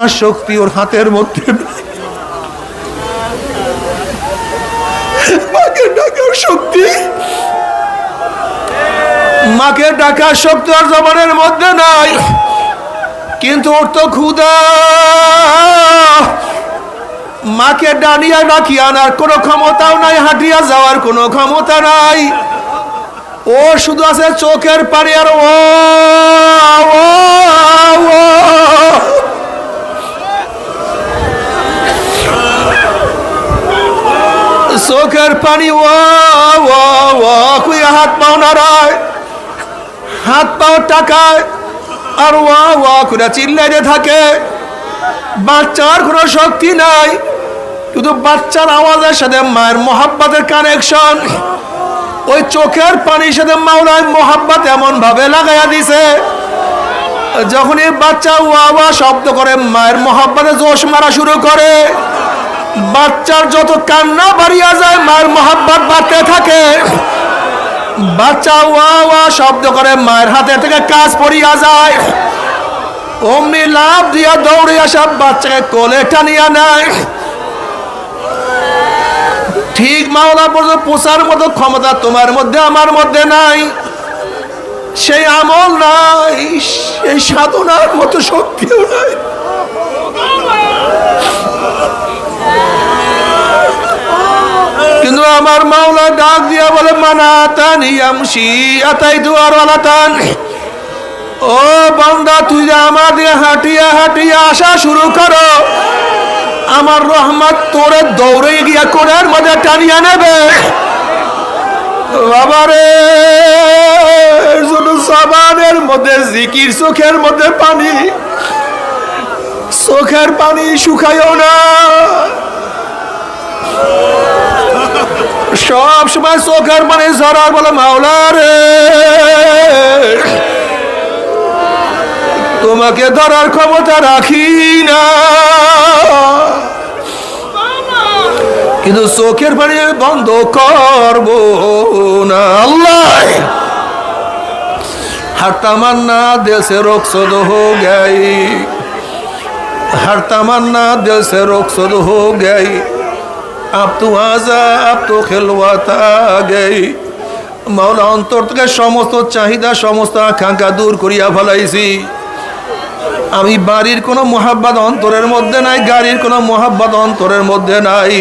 শক্তি ওর হাতের মধ্যে মাকে ডাকার শক্তি। মাকে ডাকার শক্তি আর জবানের মধ্যে নাই। কিন্তু ওর তো ক্ষুদা মাকে ডানিয়া ডাকি আনার কোনো ক্ষমতাও নাই, হাঁটিয়া যাওয়ার কোনো ক্ষমতা নাই। ও শুধু আছে চোখের পানি আর ও। চোখের পানি, ও হাত পাও নাড়ায় হাত পাও টাকায়, আর ওয়া ওয়া করে চিল্লাইতে থাকে। বাচ্চার কোনো শক্তি নাই, শুধু বাচ্চার আওয়াজের সাথে মায়ের মহাব্বাতের কানেকশন ওই চোখের পানির সাথে মাওলায় মহাব্বাত এমন ভাবে লাগাইয়া দিছে, যখনই বাচ্চা ওয়া ওয়া শব্দ করে, মায়ের মহাব্বাতে জোশ মারা শুরু করে। বাচ্চার যত কান্না বাড়িয়া যায়, মায়ের মহাব্বাত বাড়তে থাকে। বাচ্চা ওয়া ওয়া শব্দ করে, মায়ের হাতে থেকে কাজ পড়িয়া যায়। অমনি লাভ দিয়া দৌড়ে আসা বাচ্চাকে কোলে টানিয়া নেয়। ঠিক মাওলা পর্যন্ত পোষার মতো ক্ষমতা তোমার মধ্যে, আমার মধ্যে নাই। সেই আমল নাই, সেই সাধনার মতো শক্তিও নাই। কিন্তু আমার মাওলা ডাক দিয়া বলে মানাতান ইয়ামশি আতাই দুয়ার ওয়ালাতান ও বান্দা, তুই যে আমার দিয়ে হাঁটিয়া হাঁটিয়া আসা শুরু করো। আমার রহমত তোরে দৌড়ে গিয়া কোণের মধ্যে টানিয়া নেবে। বাবারে সাবানের মধ্যে, জিকির চোখের মধ্যে পানি। চোখের পানি শুকাইও না। সব সময় চোখের পানি ঝরার বলে মাওলার তোমাকে ধরার ক্ষমতা রাখি না। কিন্তু চোখের পানি বন্ধ করব না। আল্লাহ! হারতামান্না দেশে রক্ত হো গাই। হারতামান্না দেশে রক্ত হো গাই। আপ তো আজা আপ তো খেলোয়াতা মাওলা অন্তর থেকে সমস্ত চাহিদা, সমস্ত আকাঙ্ক্ষা দূর করিয়া ফেলাইছি। আমি বাড়ির কোনো মহাব্বাদ অন্তরের মধ্যে নাই, গাড়ির কোনো মহাব্বাদ অন্তরের মধ্যে নাই।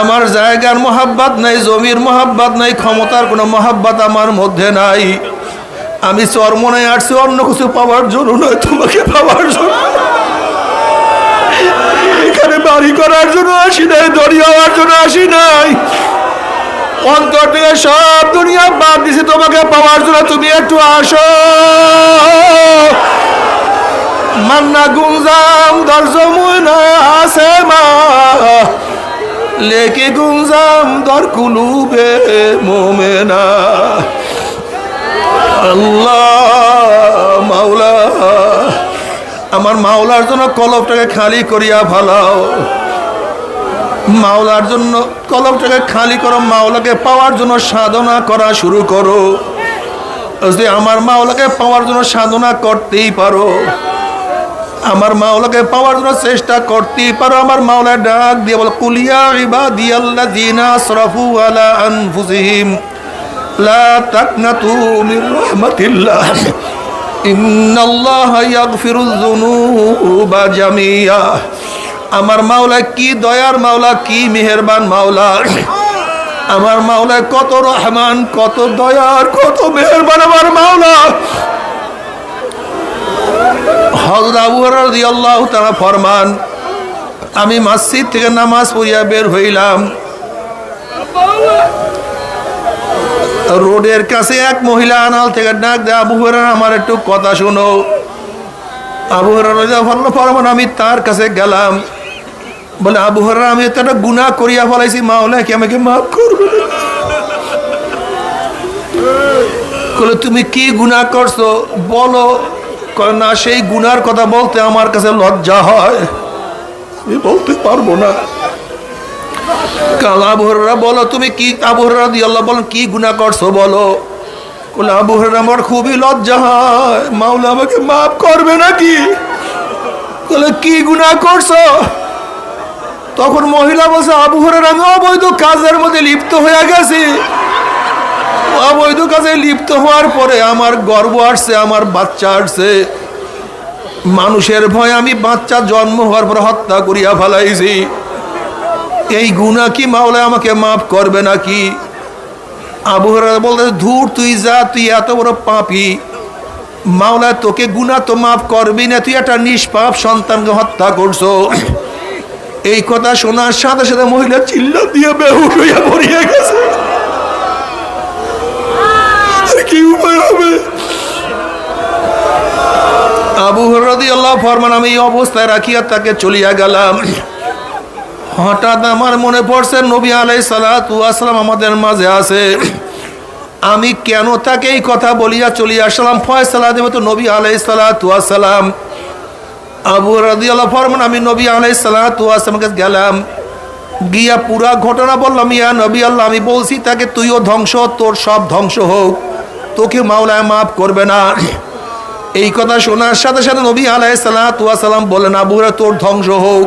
আমার জায়গার মহাব্বাদ নাই, জমির মহাব্বাদ নাই, ক্ষমতার কোনো মহাব্বাদ আমার মধ্যে নাই। আমি চর্মনে আসছি, অন্য কিছু পাওয়ার জন্য নয়, তোমাকে পাওয়ার জন্য। বাড়ি করার জন্য আসি নাই, দড়ি হওয়ার জন্য আসি নাই। অন্তর থেকে সব দুনিয়া বাদ দিছে তোমাকে, পাওয়ার জন্য তুমি একটু আসো। মান্না গুঞ্জাম দর্জমুনা আছে মা। লেকে গুঞ্জাম দর কুলুবে মোমেনা। আল্লাহ। আমার মাওলার জন্য কলবটাকে খালি করিয়া ফালাও মাওলার জন্য কলবটাকে খালি করো, মাওলাকে পাওয়ার জন্য সাধনা করা শুরু করো। যদি আমার মাওলাকে পাওয়ার জন্য সাধনা করতেই পারো, আমার মাওলাকে পাওয়ার জন্য চেষ্টা করতেই পারো, আমার মাওলা ডাক দিয়ে বলো কুলিয়া ইবাদিয়াল্লাযিনা আসরাফু আলা আনফুসিহিম, লা তাকনাতু মির রাহমাতিল্লাহ। আমার মাওলা কি দয়ার মাওলা, কি মেহেরবান মাওলা। আমার মাওলা কত রহমান, কত দয়ার, কত মেহেরবান আমার মাওলা। ফরমান, আমি মসজিদ থেকে নামাজ পড়িয়া বের হইলাম। রোডের কাছে এক মহিলা আনাল থেকে ডাক দে আবু হুরায়রা, আমার একটু কথা শোনো। আবু ফরমান আমি তার কাছে গেলাম। বলে, আবু হুরায়রা, আমি তো একটা গুনাহ করিয়া ফলাইছি মাওলা কি আমাকে মাফ করবে। বলে, তুমি কি গুনাহ করছ? বলো। না, সেই গুনার কথা বলতে আমার কাছে লজ্জা হয়। বলতে পারব না। বলো, তুমি কি দিয়ে আল্লাহ কি গুনাহ করছ বলো? আমার খুবই লজ্জা হয়। মাওলা আমাকে মাফ করবে নাকি? কি গুনাহ করছ? তখন মহিলা বলছে আমি অবৈধ কাজের মধ্যে লিপ্ত হয়ে গেছি। অবৈধ কাজে লিপ্ত হওয়ার পরে আমার গর্ব আসছে, আমার বাচ্চা আসছে। মানুষের ভয়ে আমি বাচ্চা জন্ম হওয়ার পর হত্যা করিয়া ফেলাইছি। এই গুণা কি মাওলা আমাকে মাফ করবে নাকি? আবু হরারা বলতে, ধূর তুই যা, তুই এত বড় পাপি। মাওলা তোকে গুণা তো মাফ করবি না, তুই একটা নিষ্পাপ সন্তানকে হত্যা করছ। এই কথা শোনার সাথে সাথে মহিলা চিল্লা দিয়ে বেহুশ হইয়া পড়িয়া গেছে। কি উপায় হবে? আবু হরদি আল্লাহ ফরমান, আমি অবস্থায় রাখিয়া তাকে চলিয়া গেলাম। হঠাৎ আমার মনে পড়ছে, নবী আলাই সালাম আমাদের মাঝে আছে। আমি কেন তাকে এই কথা বলিয়া চলিয়া আসলাম? ফয়সালা দেব তো নবী আলাই সালাম। আবু আল্লাহ ফরমান, আমি নবী আলাই সালামকে গেলাম। গিয়া পুরা ঘটনা বললাম, ইয়া নবী আল্লাহ, আমি বলছি তাকে, তুইও ধ্বংস, তোর সব ধ্বংস হোক। তোকে মাওলায় মাফ করবে না। এই কথা শোনার সাথে সাথে নবী আলাই সালাম বলেন আবুরা তোর ধ্বংস হোক।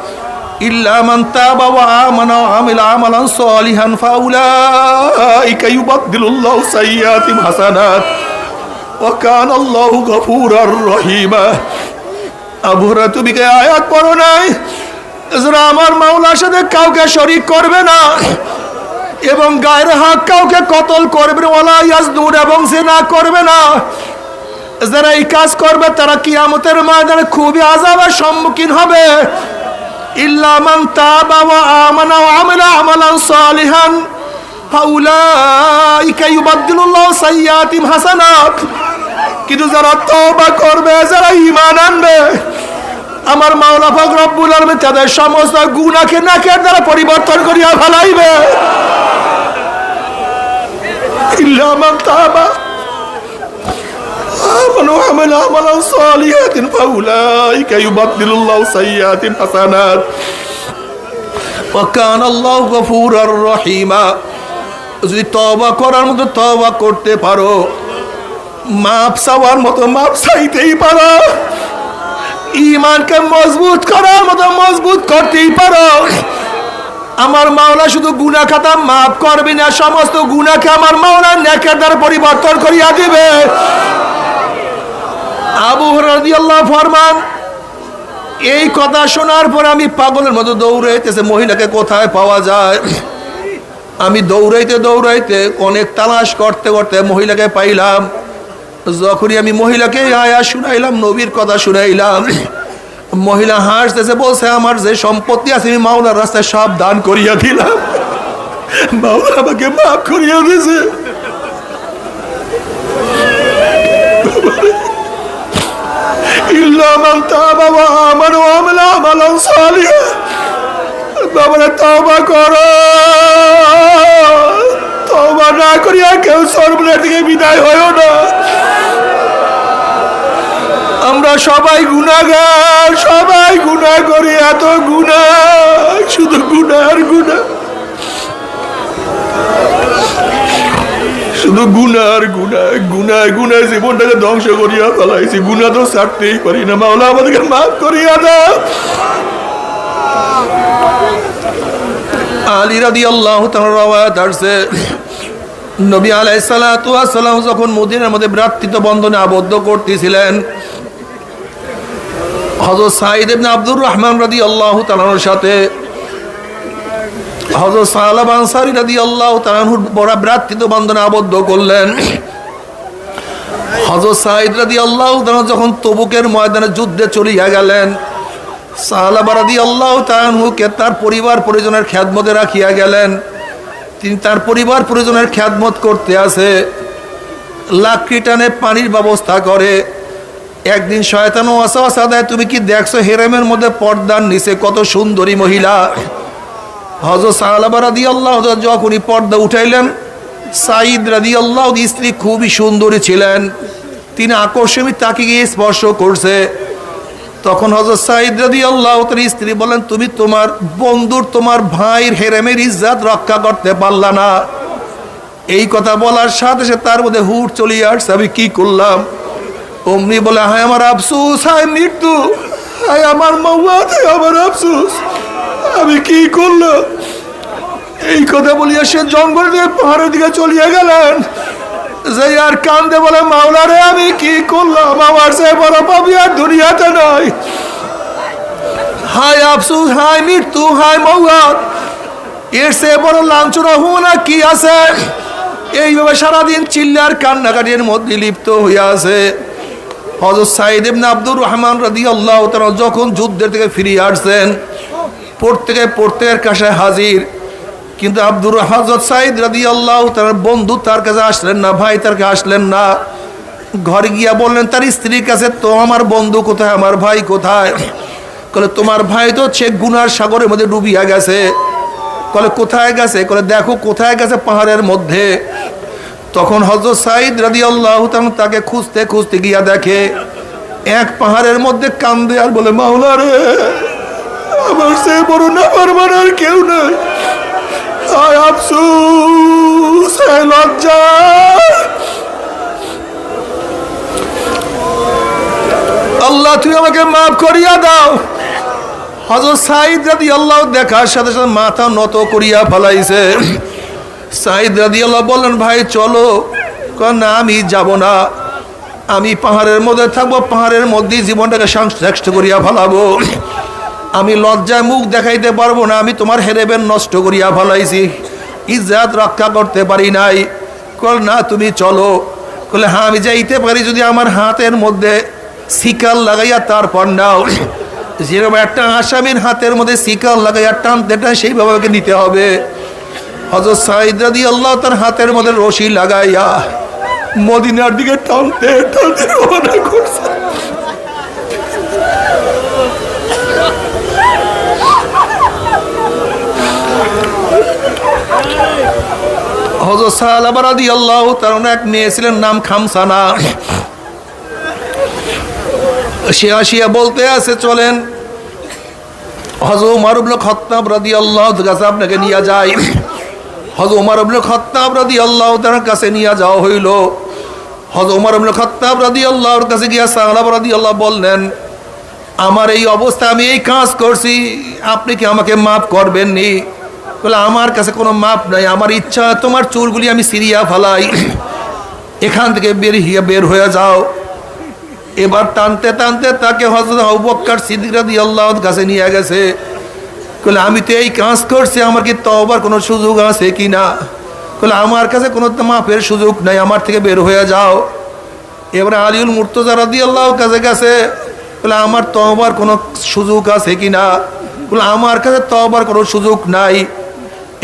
إلا بالحق ولا يزنون ومن ي- ومن يفعل يل- ومن يفعل ذلك يلقى ساما يضاعف له العذاب يوم القيامة ويخلد فيه مهانا إلا من تاب وآمن وعمل عملا صالحا فأولئك يبدل الله سيئاتهم حسنات وكان الله غفورا رحيما আবুরা তুমি কে আয়াত পড়ো নাই যারা আমার মাওলার সাথে কাউকে শরিক করবে না এবং গায়ের হাক কাউকে কতল করবে না ওলা ইয়াজদুর এবং জেনা করবে না যারা এই কাজ করবে তারা কিয়ামতের ময়দানে খুবই আযাবের সম্মুখীন হবে তাবা কিন্তু যারা তওবা করবে, যারা ঈমান আনবে, আমার মাওলা পাক রব্বুল তাদের সমস্ত গুনাহকে নাকের দ্বারা পরিবর্তন করিয়া ফেলাইবে। ইল্লা মান তাবা। آمنوا وعملوا عملا صالحا فأولئك يبدل الله سيئاتهم حسنات وكان الله غفورا رحيما যদি তবা করার মতো তবা করতে পারো মাপ চাওয়ার মতো মাপ চাইতেই পারো ইমানকে মজবুত করার মতো মজবুত করতেই পারো আমার মাওলা শুধু গুনা খাতা মাফ করবি না সমস্ত গুনাকে আমার মাওলা নেকের দ্বারা পরিবর্তন করিয়া দিবে আবু রাদিয়াল্লাহ ফরমান, এই কথা শোনার পর আমি পাগলের মতো দৌড়াইতেছে, মহিলাকে কোথায় পাওয়া যায়? আমি দৌড়াইতে দৌড়াইতে অনেক তালাশ করতে করতে মহিলাকে পাইলাম। যখনই আমি মহিলাকে আয়া শুনাইলাম, নবীর কথা শুনাইলাম, মহিলা হাসতেছে, বলছে, আমার যে সম্পত্তি আছে, আমি মাওলার রাস্তায় সব দান করিয়া দিলাম। মাওলা আমাকে মাফ করিয়া দিয়েছে। إلا من تاب وآمن وعمل عملا صالحا বাবারা তবা করো তবা না করিয়া কেউ সর্বনার থেকে বিদায় হয়েও না আমরা সবাই গুণাগার সবাই গুণা করি এত গুণা শুধু গুণায় জীবনটাকে ধ্বংস করিয়া ফেলাইছি। গুণা তো ছাড়তেই পারি না। মাওলা আমাদেরকে মাফ করিয়া দাও। আলী রাদি আল্লাহ আসছে। নবী ওয়াস সালাম যখন মদিনার মধ্যে ভ্রাতৃত্ব বন্ধনে আবদ্ধ করতেছিলেন, হযরত সাঈদ ইবনে আব্দুর রহমান রাদি আল্লাহ তাআলার সাথে বন্ধনে আবদ্ধ করলেন। তাআলা যখন তবুকের ময়দানে যুদ্ধে চলিয়া গেলেন সাহালাবা তার পরিবার পরিজনের খেদমতে রাখিয়া গেলেন। তিনি তার পরিবার পরিজনের খেদমত করতে আসে, লাকড়ি টানে পানির ব্যবস্থা করে, একদিন শয়তান ওয়াসওয়াসা দেয়, তুমি কি দেখছ হেরেমের মধ্যে পর্দার নিচে কত সুন্দরী মহিলা? হজরত সাহালাবা রাদি আল্লাহ যখনই পর্দা উঠাইলেন সাইদ রাদি আল্লাহ স্ত্রী খুবই সুন্দরী ছিলেন। তিনি আকর্ষণী তাকে গিয়ে স্পর্শ করছে। তখন হজরত সাইদ রাদি আল্লাহ তার স্ত্রী বলেন তুমি তোমার বন্ধুর, তোমার ভাইয়ের হেরেমের ইজ্জাত রক্ষা করতে পারলা না। এই কথা বলার সাথে সাথে তার মধ্যে হুট চলিয়ে আসছে, আমি কি করলাম? অমনি বলে, হায় আমার আফসুস, হায় মৃত্যু, হায় আমার মৌয়াত আমার আফসুস। আমি কি করল? এই কথা বলিয়া সে জঙ্গল দিয়ে পাহাড়ের দিকে চলিয়া গেলেন। যে আর কান্দে বলে মাওলারে আমি কি করলাম? আমার সে বড় পাবি আর দুনিয়াতে নয় হায় আফসুস, হায় মৃত্যু, হায় মৌয়াত এর সে বড় লাঞ্ছনা হুমনা কি আছে? এইভাবে সারাদিন চিল্লার কান্নাকাটির মধ্যে লিপ্ত হইয়া আছে। হজরত সাইদ ইবনে আব্দুর রহমান রাদি আল্লাহ যখন যুদ্ধের থেকে ফিরিয়ে আসছেন প্রত্যেকে প্রত্যেকের কাছে হাজির। কিন্তু আব্দুর হজরত সাইদ রাদি আল্লাহ তার বন্ধু তার কাছে আসলেন না, ভাই তার কাছে আসলেন না। ঘরে গিয়া বললেন, তার স্ত্রীর কাছে তো আমার বন্ধু কোথায়, আমার ভাই কোথায়? কলে, তোমার ভাই তো সে গুনার সাগরের মধ্যে ডুবিয়া গেছে। কলে, কোথায় গেছে? কলে, দেখো, কোথায় গেছে পাহাড়ের মধ্যে? তখন হজরত সাইদ রাদি আল্লাহ তাকে খুঁজতে খুঁজতে গিয়া দেখে, এক পাহাড়ের মধ্যে কান্দে আর বলে, মাওলা রে আমার সে বড় না পারবার আর কেউ নাই। আয় আফসুস লজ্জা। আল্লাহ, তুই আমাকে মাফ করিয়া দাও। হজরত সাইদ রাদি আল্লাহ দেখার সাথে সাথে মাথা নত করিয়া ফেলাইছে। সাইদ রাদি আল্লাহ বললেন, ভাই, চলো। না, আমি যাব না। আমি পাহাড়ের মধ্যে থাকব। পাহাড়ের মধ্যেই জীবনটাকে শ্রেষ্ঠ করিয়া ফেলাবো। আমি লজ্জায় মুখ দেখাইতে পারব না, আমি তোমার হেরেবেন নষ্ট করিয়া ফেলাইছি। ইজ্জাত রক্ষা করতে পারি নাই। কল, না, তুমি চলো। কলে হ্যাঁ আমি যাইতে পারি যদি আমার হাতের মধ্যে শিকাল লাগাইয়া তারপর নাও। যেরকম একটা আসামির হাতের মধ্যে শিকাল লাগাইয়া টানতে টান সেইভাবে নিতে হবে। হজরত সাইদ রাদি আল্লাহ তার হাতের মধ্যে রশি লাগাইয়া মদিনার দিকে টানতে টানতে রওনা করছে। মেয়ে ছিলেন, নাম খামসানা। বলতে আছে, চলেন। হজ উমার ইবনে খত্তাব কাছে আপনাকে নিয়ে যায় হজ উমার ইবনে খত্তাব রাদিয়াল্লাহু কাছে নিয়ে যাওয়া হইল। হজ কাছে গিয়া বললেন, আমার এই অবস্থা আমি এই কাজ করছি, আপনি কি আমাকে মাফ করবেন নি বলে, আমার কাছে কোনো মাপ নাই, আমার ইচ্ছা, তোমার চুলগুলি আমি সিরিয়া ফালাই। এখান থেকে বের হিয়া বের হয়ে যাও। এবার টানতে টানতে তাকে হজরত আবুবক্কর সিদ্দিক রাদিয়াল্লাহু কাছে নিয়ে গেছে। কলে আমি তো এই কাজ করছি, আমার কি তওবার কোনো সুযোগ আছে কি না কলে আমার কাছে কোনো মাফের সুযোগ নাই, আমার থেকে বের হয়ে যাও। এবারে আলিউল মুর্তজা রাদিয়াল্লাহু কাছে গেছে। বলে আমার তওবার কোনো সুযোগ আছে কি না বলে আমার কাছে তওবার কোনো সুযোগ নাই।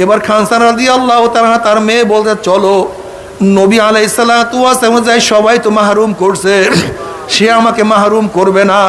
এবার খানসান রাজি আল্লাহ তারা তার মেয়ে বলতে চলো, নবী আলাইসাল্লাম যাই সবাই তো মাহরুম করছে। সে আমাকে মাহরুম করবে না।